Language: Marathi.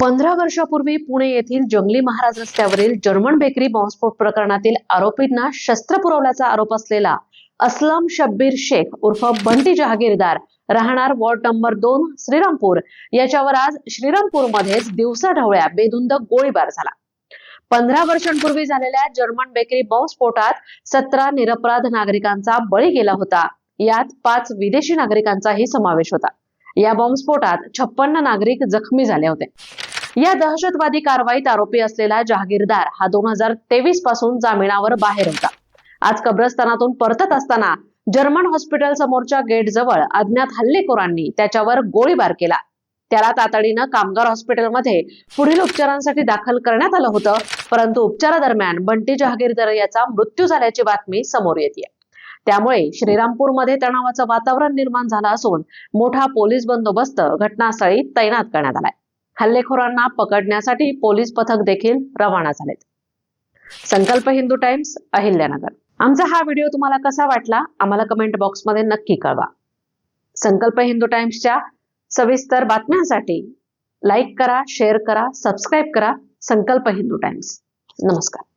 पंधरा वर्षापूर्वी पुणे येथील जंगली महाराज रस्त्यावरील जर्मन बेकरी बॉम्बस्फोट प्रकरणातील आरोपींना शस्त्र पुरवल्याचा आरोप असलेला असलम शब्बीर शेख उर्फ बंटी जहागीरदार राहणार वॉर्ड नंबर दोन श्रीरामपूर. याच्यावर आज श्रीरामपूरमध्येच दिवसाढवळ्या बेधुंद गोळीबार झाला. पंधरा वर्षांपूर्वी झालेल्या जर्मन बेकरी बॉम्बस्फोटात सतरा निरपराध नागरिकांचा बळी गेला होता. यात पाच विदेशी नागरिकांचाही समावेश होता. या बॉम्बस्फोटात छप्पन्न नागरिक जखमी झाले होते. या दहशतवादी कारवाईत आरोपी असलेला जहागीरदार हा दोन हजार तेवीसपासून जामिनावर बाहेर होता. आज कब्रस्तानातून परतत असताना जर्मन हॉस्पिटल समोरच्या गेट जवळ अज्ञात हल्लेखोरांनी त्याच्यावर गोळीबार केला. त्याला तातडीनं कामगार हॉस्पिटलमध्ये पुढील उपचारांसाठी दाखल करण्यात आलं होतं परंतु उपचारादरम्यान बंटी जहागीरदार याचा मृत्यू झाल्याची बातमी समोर येते. त्यामुळे श्रीरामपूरमध्ये तणावाचं वातावरण निर्माण झालं असून मोठा पोलीस बंदोबस्त घटनास्थळी तैनात करण्यात आलाय. हल्लेखोरांना पकडण्यासाठी पोलीस पथक देखील रवाना झालेत. संकल्प हिंदू टाइम्स अहिल्यानगर. आमचा हा व्हिडिओ तुम्हाला कसा वाटला आम्हाला कमेंट बॉक्समध्ये नक्की कळवा. संकल्प हिंदू टाइम्सच्या सविस्तर बातम्यांसाठी लाईक करा शेअर करा सबस्क्राईब करा संकल्प हिंदू टाइम्स. नमस्कार.